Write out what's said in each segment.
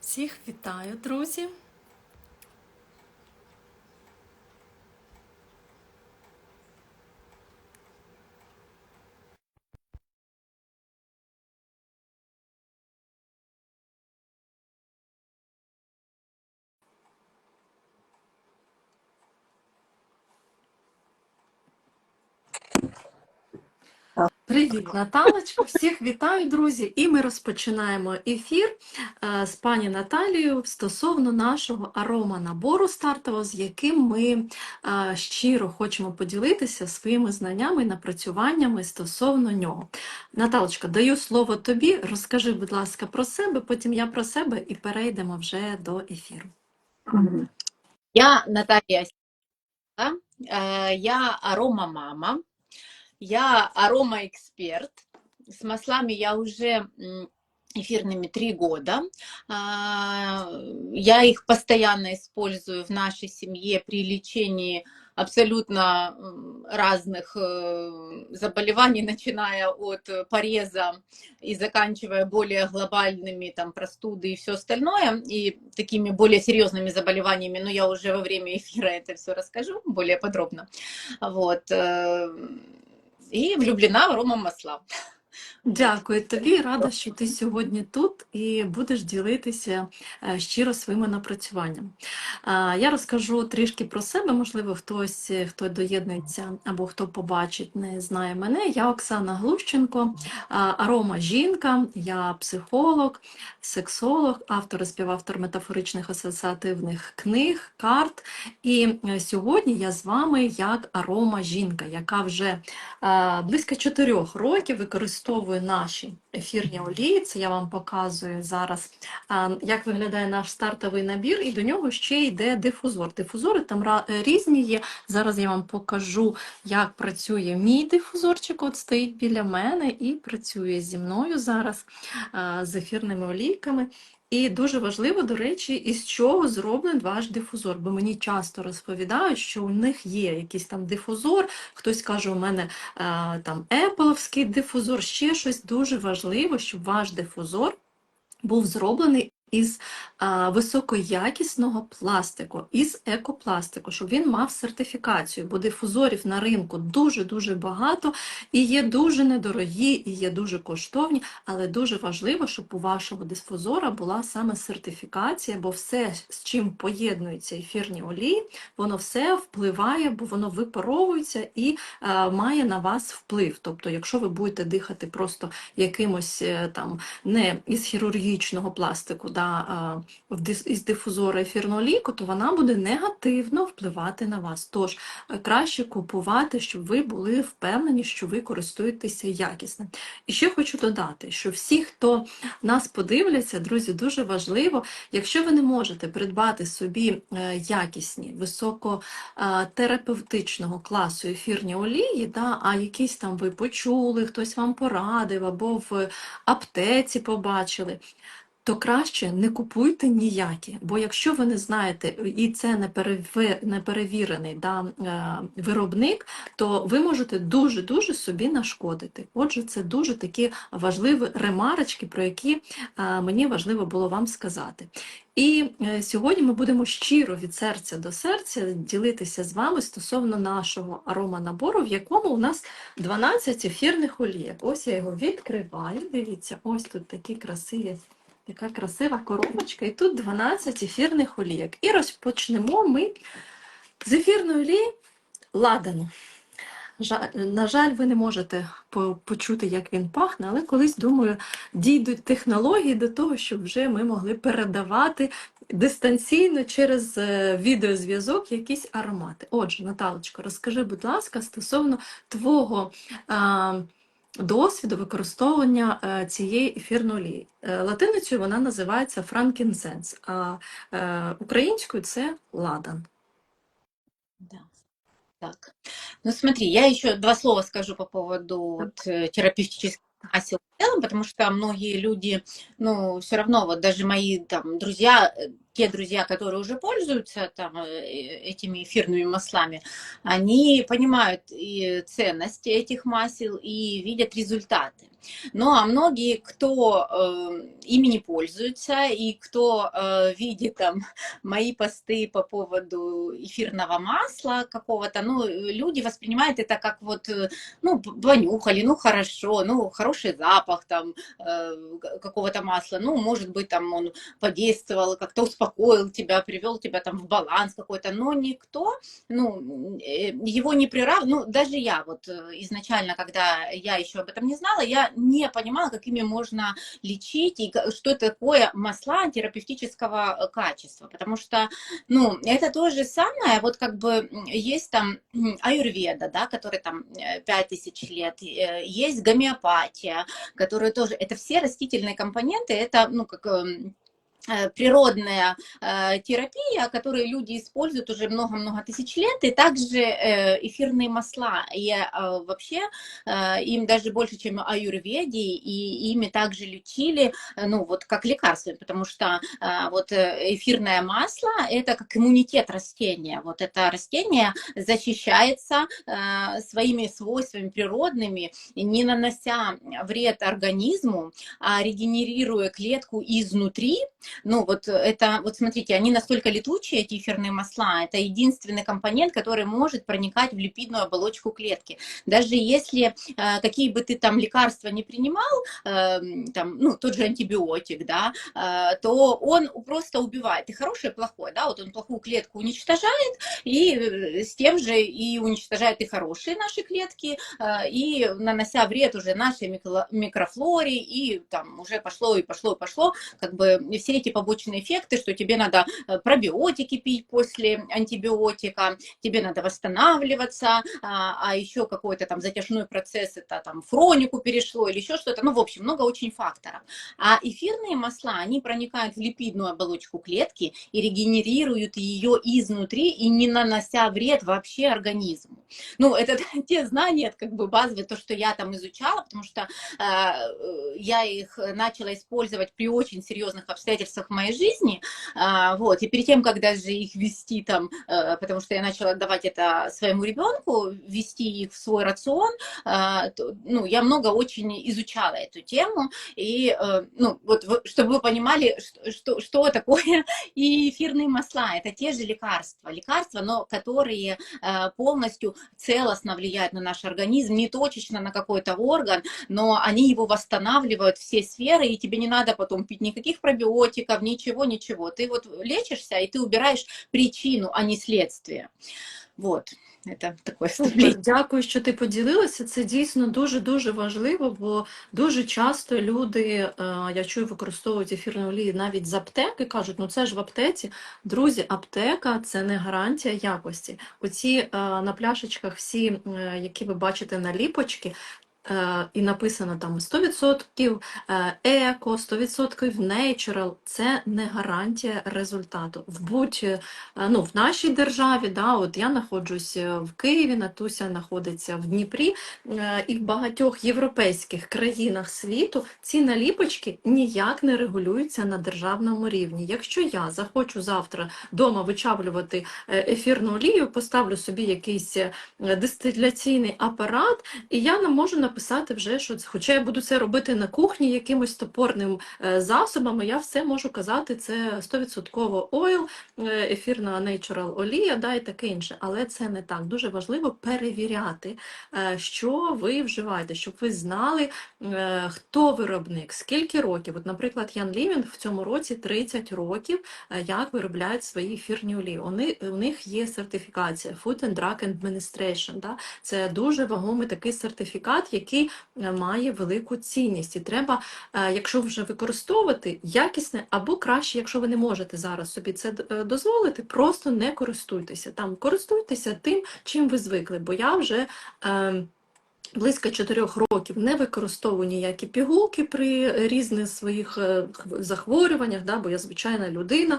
Всіх вітаю, друзі! Привіт, Наталочко! Всіх вітаю, друзі! І ми розпочинаємо ефір е, з пані Наталією стосовно нашого арома набору стартового, з яким ми е, щиро хочемо поділитися своїми знаннями і напрацюваннями стосовно нього. Наталочка, даю слово тобі. Розкажи, будь ласка, про себе, потім я про себе і перейдемо вже до ефіру. Я Наталья Сіла, э, я арома-мама, я арома-эксперт. С маслами я уже эфирными три года. А, Я их постоянно использую в нашей семье при лечении абсолютно разных э, заболеваний, начиная от э, пореза и заканчивая более глобальными, там, простуды и все остальное, и такими более серьезными заболеваниями, но я уже во время эфира это все расскажу более подробно. Вот. И влюблена в Рома масла. Дякую тобі, рада, що ти сьогодні тут і будеш ділитися е, щиро своїми напрацюваннями. Я розкажу трішки про себе, можливо, хтось, е, хто доєднується або хто побачить, не знає мене. Я Оксана Глущенко, арома жінка, я психолог, сексолог, автор і співавтор метафоричних асоціативних книг, карт. І е, сьогодні я з вами як арома жінка, яка вже близько чотирьох років використовує наші ефірні олії. Це я вам показую зараз, як виглядає наш стартовий набір, і до нього ще йде дифузор. Дифузори там е, різні є. Зараз я вам покажу, як працює мій дифузорчик. От стоїть біля мене і працює зі мною зараз з ефірними олійками. І дуже важливо, до речі, із чого зроблений ваш дифузор, бо мені часто розповідають, що у них є якийсь там дифузор, хтось каже, у мене е, там епловський дифузор, ще щось дуже важливо, щоб ваш дифузор був зроблений із а, високоякісного пластику, із екопластику, щоб він мав сертифікацію, бо дифузорів на ринку дуже-дуже багато і є дуже недорогі, і є дуже коштовні, але дуже важливо, щоб у вашого дифузора була саме сертифікація, бо все, з чим поєднуються ефірні олії, воно все впливає, бо воно випаровується і е, має на вас вплив. Тобто, якщо ви будете дихати просто якимось е, там не із хірургічного пластику, да, а в дис- із дифузора ефірного ліку, то вона буде негативно впливати на вас. Тож е, краще купувати, щоб ви були впевнені, що ви користуєтеся якісним. І ще хочу додати, що всі, хто нас подивляться, друзі, дуже важливо, якщо ви не можете придбати собі е, якісні, високотерапевтичного класу ефірні олії, да, а якісь там ви почули, хтось вам порадив або в аптеці побачили, то краще не купуйте ніякі, бо якщо ви не знаєте, і це не, перевірений да, е, виробник, то ви можете дуже-дуже собі нашкодити. Отже, це дуже такі важливі ремарочки, про які е, мені важливо було вам сказати. І е, сьогодні ми будемо щиро від серця до серця ділитися з вами стосовно нашого ароманабору, в якому у нас 12 ефірних олієк. Ось я його відкриваю. Дивіться, ось тут такі красиві. Яка красива коробочка. І тут 12 ефірних олійок. І розпочнемо ми з ефірної олії ладану. На жаль, ви не можете почути, як він пахне, але колись, думаю, дійдуть технології до того, щоб вже ми могли передавати дистанційно через е, відеозв'язок якісь аромати. Отже, Наталочко, розкажи, будь ласка, стосовно твого а, досвіду використовування е, цієї ефірної олії. Е, Латиницею вона називається франкінсенс, а е, українською це ладан. Так. Ну смотри, я еще два слова скажу по поводу вот, терапевтических масел целом, потому что многие люди, ну, все равно, вот даже мои там друзья, э, те друзья, которые уже пользуются там э, этими эфирными маслами, они понимают и ценность этих масел и видят результаты. Ну а многие, кто э, ими не пользуется и кто э, видит там мои посты по поводу эфирного масла какого-то, ну, люди воспринимают это как вот, э, ну, понюхали, ну, хорошо, ну, хороший запах там э, какого-то масла, ну, может быть, там он подействовал, как-то успокоил тебя, привел тебя там в баланс какой-то, но никто, ну, э, его не прирав... ну, даже я вот э, изначально, когда я еще об этом не знала, я не понимала, как ими можно лечить и что такое масла терапевтического качества, потому что, ну, это то же самое, вот как бы есть там аюрведа, да, который там э, 5000 лет, есть гомеопатия, которые тоже, это все растительные компоненты, это, ну, как эм, э, природная э, терапия, которую люди используют уже много-много тысяч лет, и также э, эфирные масла. И э, вообще э, им даже больше, чем аюрведе, и ими также лечили, э, ну вот как лекарствами, потому что э, вот э, эфирное масло это как иммунитет растения. Вот это растение защищается э, своими свойствами природными, не нанося вред организму, а регенерируя клетку изнутри, ну, вот это, вот смотрите, они настолько летучие, эти эфирные масла, это единственный компонент, который может проникать в липидную оболочку клетки. Даже если э, какие бы ты там лекарства не принимал, э, там, ну, тот же антибиотик, да, э, то он просто убивает. И хорошее, и плохое, да, вот он плохую клетку уничтожает, и э, с тем же и уничтожает и хорошие наши клетки, э, и нанося вред уже нашей микро- микрофлоре, и там уже пошло и пошло и пошло, как бы все эти побочные эффекты, что тебе надо э, пробиотики пить после антибиотика, тебе надо восстанавливаться, а, а еще какой-то там затяжной процесс, это там в хронику перешло или еще что-то, ну, в общем, много очень факторов. А эфирные масла, они проникают в липидную оболочку клетки и регенерируют ее изнутри и не нанося вред вообще организму. Ну, это те знания, как бы базовые, то, что я там изучала, потому что э, я их начала использовать при очень серьезных обстоятельствах в моей жизни, а, вот, и перед тем, как даже их ввести там, э, потому что я начала давать это своему ребенку, ввести их в свой рацион, а, ну, я много очень изучала эту тему, и, э, ну, вот, чтобы вы понимали, что, что, что такое и эфирные масла, это те же лекарства, лекарства, но которые э, полностью целостно влияют на наш организм, не точечно на какой-то орган, но они его восстанавливают все сферы, и тебе не надо потом пить никаких пробиотиков, ничего, ничего. Ты вот лечишься, и ты убираешь причину, а не следствие. Вот, это такое вступление. Супер, дякую, що ти поділилася. Це дійсно дуже-дуже важливо, бо дуже часто люди, е, я чую, використовують ефірні олії навіть з аптеки, кажуть, ну це ж в аптеці. Друзі, аптека це не гарантія якості. Оці е, на пляшечках всі, е, які ви бачите наліпочки, е, і написано там 100% е, еко, 100% natural, це не гарантія результату. В будь е, ну, в нашій державі, да, от я знаходжусь е, в Києві, Натуся знаходиться в Дніпрі, е, і в багатьох європейських країнах світу ці наліпочки ніяк не регулюються на державному рівні. Якщо я захочу завтра вдома вичавлювати е, ефірну олію, поставлю собі якийсь е, дистиляційний апарат, і я не можу написати вже, що хоча я буду це робити на кухні якимось топорним е, засобами, я все можу казати, це 100% ойл, ефірна natural олія, да, і таке інше. Але це не так. Дуже важливо перевіряти, е, що ви вживаєте, щоб ви знали, е, хто виробник, скільки років. От, наприклад, Ян Лівінг в цьому році 30 років, як виробляють свої ефірні олії. Вони, у них є сертифікація Food and Drug Administration. Да? Це дуже вагомий такий сертифікат, який е, має велику цінність. І треба, е, якщо вже використовувати, якісне або краще, якщо ви не можете зараз собі це е, дозволити, просто не користуйтеся. Там користуйтеся тим, чим ви звикли. Бо я вже. Близько 4 років не використовую ніякі пігулки при різних своїх е, захворюваннях, да, бо я звичайна людина,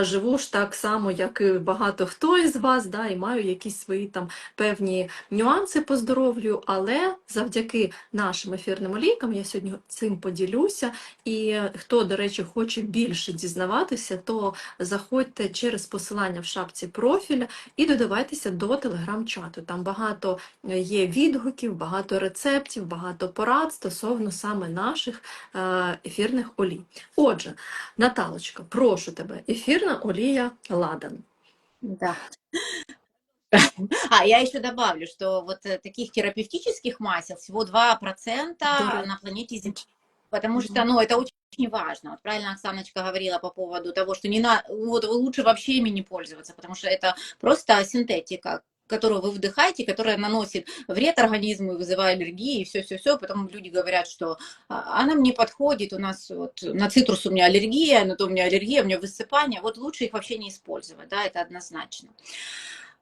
живу ж так само, як і багато хто із вас, да, і маю якісь свої там певні нюанси по здоров'ю, але завдяки нашим ефірним олійкам я сьогодні цим поділюся. І хто, до речі, хоче більше дізнаватися, то заходьте через посилання в шапці профіля і додавайтеся до телеграм-чату. Там багато е, є відгуків, багато рецептів, багато порад стосовно саме наших е, ефірних олій. Отже, Наталочка, прошу тебе, ефірна олія Ладан. Да. А, я еще добавлю, что вот э, таких терапевтических масел всего 2% Да. на планете Земля. Потому Мгм. что, ну, это очень важно. Вот правильно Оксаночка говорила по поводу того, что не на, вот лучше вообще ими не пользоваться, потому что это просто синтетика, которую вы вдыхаете, которая наносит вред организму и вызывает аллергии, и все-все-все. Потом люди говорят, что «А, она мне подходит, у нас вот на цитрус у меня аллергия, на то у меня аллергия, у меня высыпание. Вот лучше их вообще не использовать, да, это однозначно.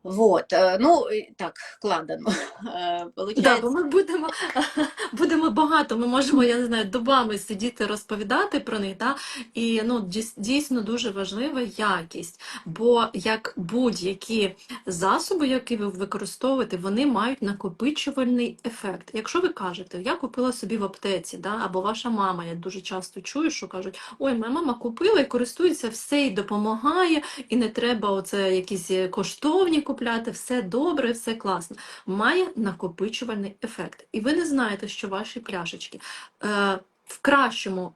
Вот, э, ну, так, к Ладану. Э, Да, бо ми будемо, будемо багато, ми можемо, я не знаю, добами сидіти розповідати про них, да? і ну, дійсно дуже важлива якість, бо як будь-які засоби, які ви використовуєте, вони мають накопичувальний ефект. Якщо ви кажете, я купила собі в аптеці, да? або ваша мама, я дуже часто чую, що кажуть, ой, моя мама купила і користується, все їй допомагає, і не треба оце якісь е, коштовні купляти, все добре, все класно має накопичувальний ефект. І ви не знаєте, що ваші пляшечки е, в кращому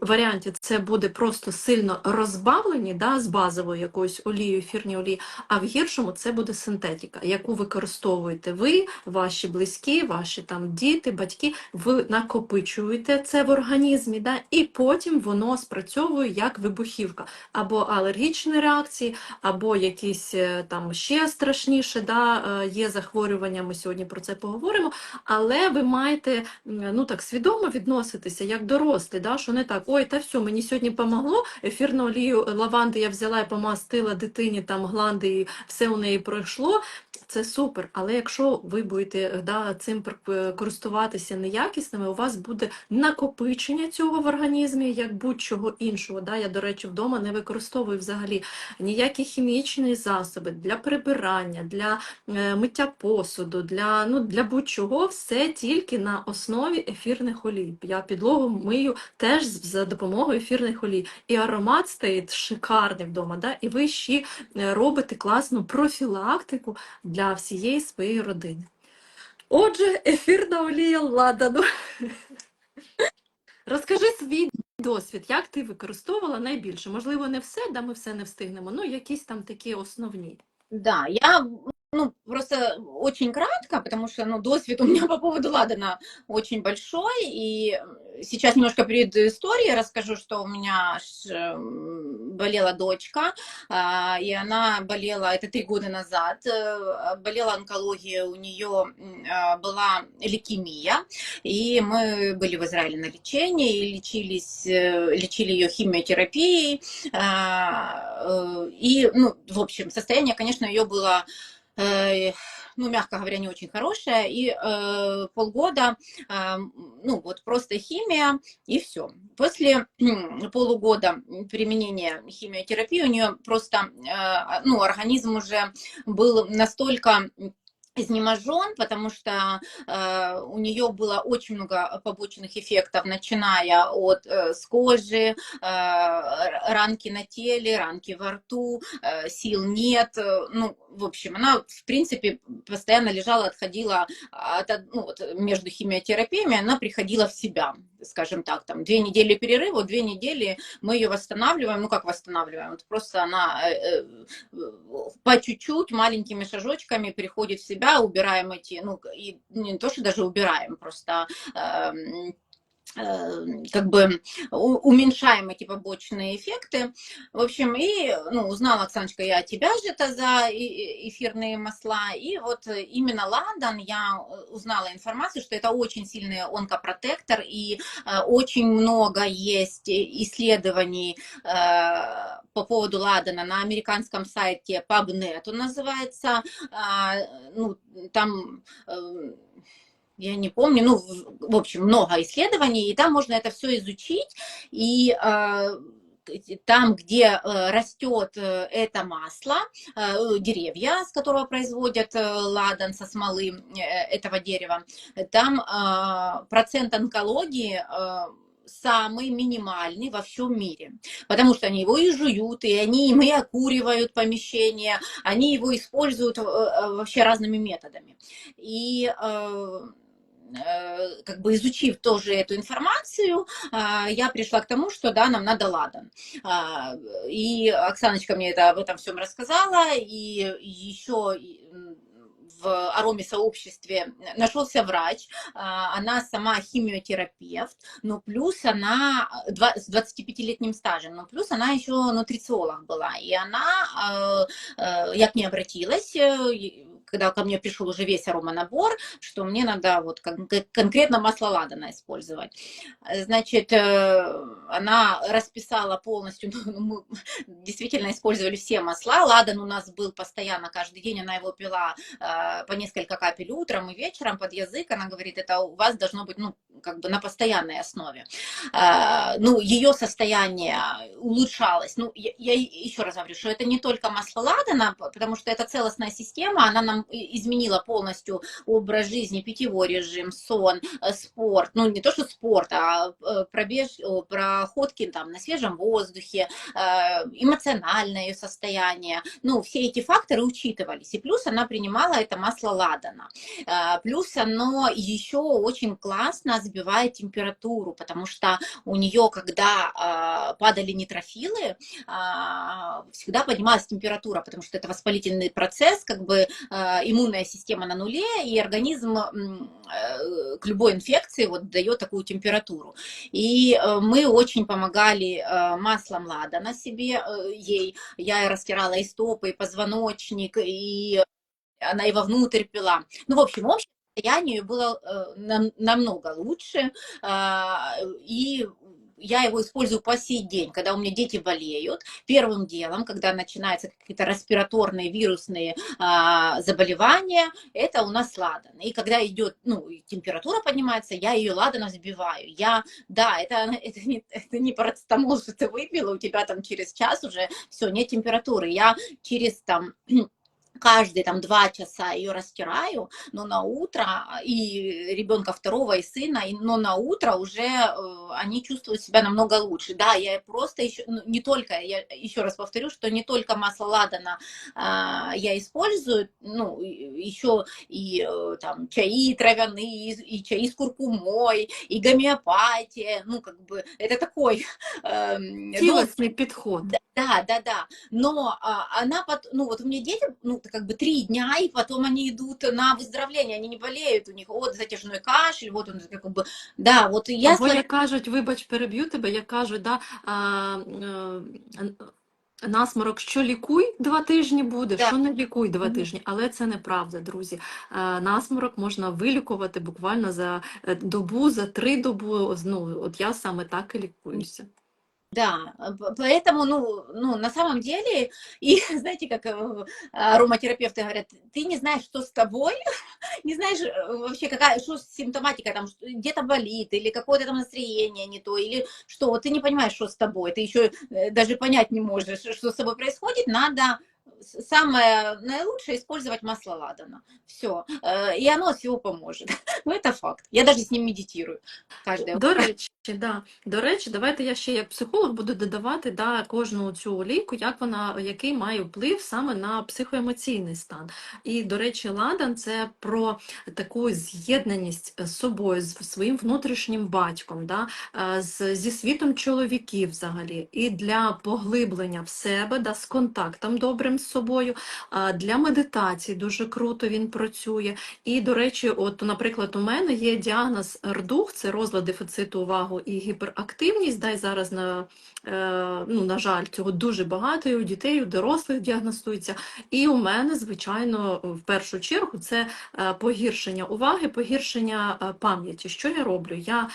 варіанті це буде просто сильно розбавлені да, з базовою якоюсь олією, ефірні олії, а в гіршому це буде синтетика, яку використовуєте ви, ваші близькі, ваші там діти, батьки. Ви накопичуєте це в організмі, да, і потім воно спрацьовує як вибухівка або алергічні реакції, або якісь е, там ще страшніше, да, е, є захворювання, ми сьогодні про це поговоримо, але ви маєте ну так свідомо відноситися як дорослі, да, що не так, ой, та все, мені сьогодні помогло, ефірну олію лаванди я взяла і помастила дитині там гланди, і все у неї пройшло. Це супер, але якщо ви будете е, да, цим е, користуватися неякісними, у вас буде накопичення цього в організмі, як будь-чого іншого. Да? Я, до речі, вдома не використовую взагалі ніякі хімічні засоби для прибирання, для е, миття посуду, для, ну, для будь-чого, все тільки на основі ефірних олій. Я підлогу мию теж за допомогою ефірних олій. І аромат стоїть шикарний вдома, да? і ви ще робите класну профілактику для всієї своєї родини. Отже, ефірна олія ладану. Розкажи свій досвід, як ти використовувала найбільше? Можливо, не все, да ми все не встигнемо, ну якісь там такі основні. да, я, ну, просто очень кратко, потому что, ну, досвід у меня по поводу Ладана очень большой, и сейчас немножко перед историей расскажу, что у меня болела дочка, а, и она болела, это три года назад, э, болела онкология, у нее а, была лейкемия, и мы были в Израиле на лечении, и лечились, э, лечили ее химиотерапией, а, э, и, ну, в общем, состояние, конечно, ее было ну, мягко говоря, не очень хорошая, и э, полгода, э, ну, вот просто химия, и все. После полугода применения химиотерапии у нее просто, э, ну, организм уже был настолько изнеможен, потому что э, у нее было очень много побочных эффектов, начиная от э, с кожи, э, ранки на теле, ранки во рту, э, сил нет, э, ну, в общем, она, в принципе, постоянно лежала, отходила от, од- ну, вот, между химиотерапиями, она приходила в себя, скажем так, там, две недели перерыва, две недели мы ее восстанавливаем, ну, как восстанавливаем, вот просто она э, э, по чуть-чуть, маленькими шажочками приходит в себя, убираем эти, ну, и не то, что даже убираем, просто э, как бы уменьшаем эти побочные эффекты. В общем, и ну, узнала, Оксаночка, я тебя же это за эфирные масла. И вот именно ладан я узнала информацию, что это очень сильный онкопротектор, и э, очень много есть исследований э, по поводу ладана на американском сайте PubNet он называется. А, ну, там э, я не помню, ну, в, общем, много исследований, и там можно это все изучить, и э, там, где э, растет э, это масло, э, деревья, с которого производят ладан со смолы этого дерева, там э, процент онкологии самый минимальный во всем мире, потому что они его и жуют, и они им и окуривают помещение, они его используют вообще разными методами. И как бы изучив тоже эту информацию, а, я пришла к тому, что да, нам надо ладан. А, И Оксаночка мне это об этом всем рассказала, и еще в ароме сообществе нашелся врач, а, она сама химиотерапевт, но плюс она с 25-летним стажем, но плюс она еще нутрициолог была, и она, э, э, я к ней обратилась, э, когда ко мне пришел уже весь ароманабор, что мне надо вот кон- кон- конкретно масло ладана использовать. Значит, э, она расписала полностью, ну, мы действительно использовали все масла, ладан у нас был постоянно каждый день, она его пила э, по несколько капель утром и вечером под язык, она говорит, это у вас должно быть, ну, как бы на постоянной основе. Э, Ну, ее состояние улучшалось. Ну, я, я еще раз говорю, что это не только масло ладана, потому что это целостная система, она нам изменила полностью образ жизни, питьевой режим, сон, э, спорт. Ну, не то, что спорт, а э, пробеж, проходки там на свежем воздухе, э, эмоциональное состояние. Ну, все эти факторы учитывались. И плюс она принимала это масло ладана. Плюс оно еще очень классно сбивает температуру, потому что у нее, когда а, падали нитрофилы, а, всегда поднималась температура, потому что это воспалительный процесс, как бы иммунная система на нуле, и организм э, к любой инфекции вот дает такую температуру. И э, мы очень помогали э, маслом ладана себе, э, ей. Я растирала и стопы, и позвоночник, и она и вовнутрь пила. Ну, в общем, состояние её было э, нам- намного лучше, и я его использую по сей день, когда у меня дети болеют. Первым делом, когда начинаются какие-то респираторные вирусные а, заболевания, это у нас ладан. И когда идет, ну, температура поднимается, я ее ладаном сбиваю. Я, да, это, это, не, это не парацетамол, что ты выпила, у тебя там через час уже все, нет температуры. Я через там каждые там два часа ее растираю, но на утро и ребенка второго и сына, и, но на утро уже э, они чувствуют себя намного лучше. Да, я просто еще ну, не только, я еще раз повторю, что не только масло ладана а, я использую, ну и- еще и э, там чаи травяные, и, и чаи с куркумой, и гомеопатия, ну как бы это такой эм, ну, Цілісний підход. да, да, да. Но а, она, пот- ну вот у меня дети, ну как бы три дня, и потом они идут на выздоровление, они не болеют, у них вот затяжной кашель, вот он как бы, да, вот и я Або сло- як кажуть, вибач, переб'ю тебе, як кажуть, да, а, е, насморок, що лікуй два тижні буде, Да. що не лікуй два Мгм. тижні. Але це неправда, друзі. Е, Насморок можна вилікувати буквально за е, добу, за три добу. Ну, от я саме так і лікуюся. Да, п- поэтому, ну, ну, на самом деле, и знаете, как э, ароматерапевты говорят, ты не знаешь, что с тобой, не знаешь э, вообще, какая, что симптоматика, там, где-то болит, или какое-то там настроение не то, или что, ты не понимаешь, что с тобой, ты еще э, даже понять не можешь, что с тобой происходит, надо самое наилучшее использовать масло ладана. Все. И оно от всего поможет. Ну, это факт. Я даже с ним медитирую каждое До речі, да. До речі, давайте я ще як психолог буду додавати да, кожну цю олійку, як вона, який має вплив саме на психоемоційний стан. І, до речі, ладан це про таку з'єднаність з собою, з своїм внутрішнім батьком, да, е, з, зі світом чоловіків взагалі, і для поглиблення в себе, да, з контактом добрим з собою, для медитації дуже круто він працює. І, до речі, от, наприклад, у мене є діагноз РДУХ, це розлад дефіциту увагу і гіперактивність. Дай зараз на, е, ну, на жаль, цього дуже багато і у дітей, і у дорослих діагностується. І у мене, звичайно, в першу чергу це е, погіршення уваги, погіршення е, пам'яті. Що я роблю? Я,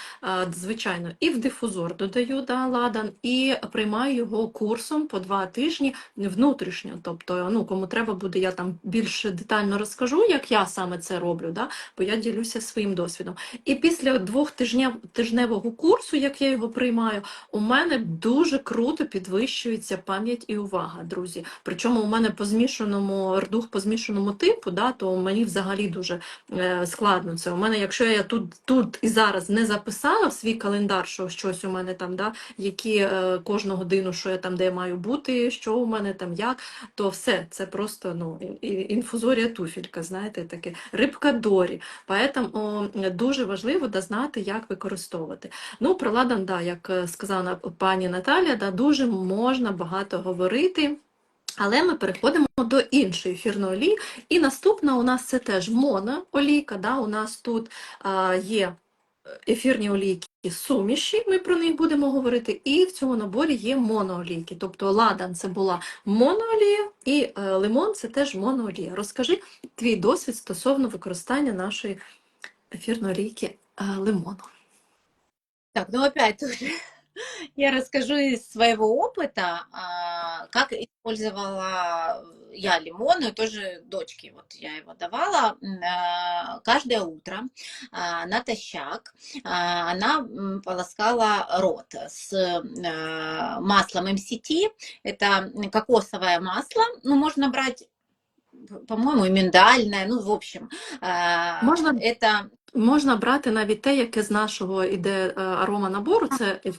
звичайно, і в дифузор додаю да, ладан, і приймаю його курсом по два тижні внутрішньо. Тобто Тобто, ну кому треба буде, я там більш детально розкажу, як я саме це роблю, да? бо я ділюся своїм досвідом. І після двох тижнів, тижневого курсу, як я його приймаю, у мене дуже круто підвищується пам'ять і увага, друзі. Причому у мене по змішаному рдух по змішаному типу, да, то мені взагалі дуже е, складно це. У мене, якщо я тут, тут і зараз не записала в свій календар, що щось у мене там, да, які е, кожну годину, що я там, де я маю бути, що у мене там, як, то все, це просто ну, інфузорія туфелька, знаєте, таке рибка дорі. Поэтому дуже важливо да, знати, як використовувати. Ну, про ладан, да, як е, сказала пані Наталя, да, дуже можна багато говорити. Але ми переходимо до іншої ефірної. І наступна у нас це теж моноолійка. Да? У нас тут а, є ефірні олійки суміші, ми про них будемо говорити, і в цьому наборі є моноолійки. Тобто ладан це була моноолія, і е, лимон це теж моноолія. Розкажи твій досвід стосовно використання нашої ефірної олійки е, лимону. Так, ну опять я расскажу из своего опыта, а, как использовала я лимон, и тоже дочке вот я его давала а, каждое утро а, натощак. Она полоскала рот с маслом MCT, это кокосовое масло, ну можно брать по-моему, и миндальное, ну, в общем, Можно это Можна брати навіть те, яке з нашого іде е, арома набору, це е,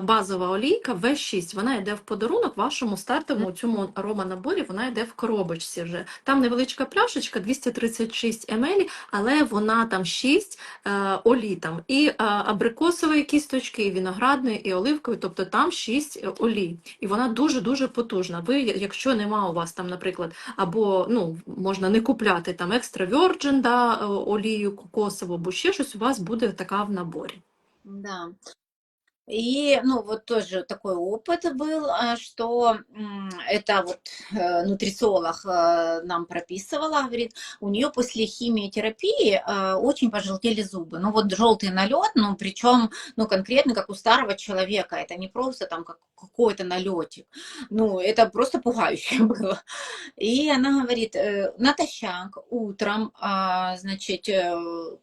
базова олійка V6. Вона йде в подарунок вашому стартовому у цьому арома наборі, вона йде в коробочці вже. Там невеличка пляшечка 236 мл, але вона там 6 е, олій там. І абрикосової кісточки, і виноградної, і оливкової, тобто там 6 олій. І вона дуже-дуже потужна. Ви, якщо нема у вас там, наприклад, або ну, можна не купляти там екстра virgin, да, олію кокосову, або ще щось, у вас буде така в наборі. Да. И, ну, вот тоже такой опыт был, а, что это вот э, нутрициолог э, нам прописывала, говорит, у нее после химиотерапии э, очень пожелтели зубы. Ну, вот желтый налет, ну, причем, ну, конкретно как у старого человека, это не просто там как какой-то налетик, ну, это просто пугающе было. И она говорит, натощак утром, а, значит,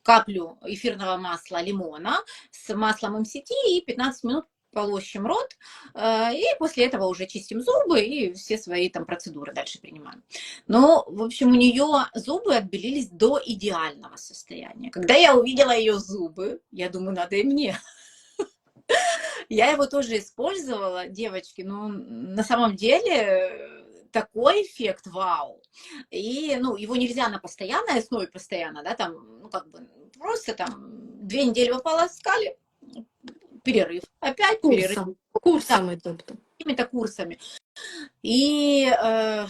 каплю эфирного масла лимона, с маслом МСТ и 15 минут полощем рот, э, и после этого уже чистим зубы и все свои там процедуры дальше принимаем. Но, в общем, у нее зубы отбелились до идеального состояния. Когда я увидела ее зубы, я думаю, надо и мне. Я его тоже использовала, девочки, но на самом деле такой эффект, вау. И, ну, его нельзя на постоянной основе постоянно, да, там, ну, как бы, просто там две недели вы полоскали, перерыв, опять перерыв, Курсом, курсами, тобто. какими-то курсами. И э,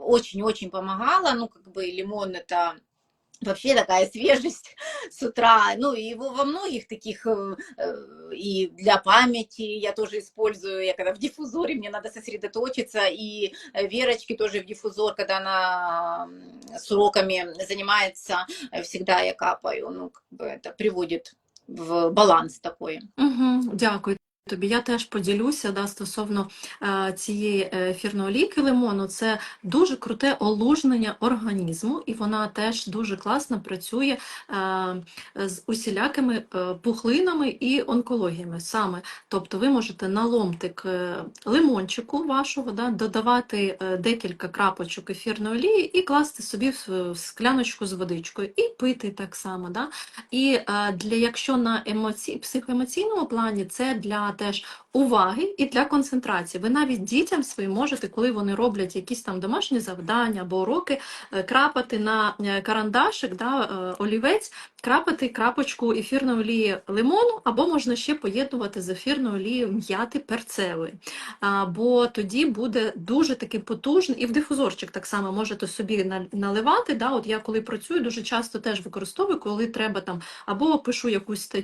очень-очень помогало, ну, как бы лимон это вообще такая свежесть с утра, ну, и его во многих таких, э, э, и для памяти я тоже использую, я когда в диффузоре, мне надо сосредоточиться, и э, Верочке тоже в диффузор, когда она с уроками занимается, э, всегда я капаю, ну, как бы это приводит в баланс такой. Угу, дякую. Тобі я теж поділюся да, стосовно е, цієї е, ефірної олійки лимону. Це дуже круте олужнення організму, і вона теж дуже класно працює е, з усілякими е, пухлинами і онкологіями. Саме, тобто ви можете на ломтик е, лимончику вашого да, додавати декілька крапочок ефірної олії і класти собі в скляночку з водичкою і пити так само. Да. І е, для якщо на емоці... психоемоційному плані це для теж уваги і для концентрації. Ви навіть дітям своїм можете, коли вони роблять якісь там домашні завдання або уроки, е, крапати на е, карандашик, да, е, олівець, крапати крапочку ефірної олії лимону, або можна ще поєднувати з ефірною олією м'яти перцевої. Бо тоді буде дуже такий потужний, і в дифузорчик так само можете собі наливати. Да, от я коли працюю, дуже часто теж використовую, коли треба там або пишу якусь статтю,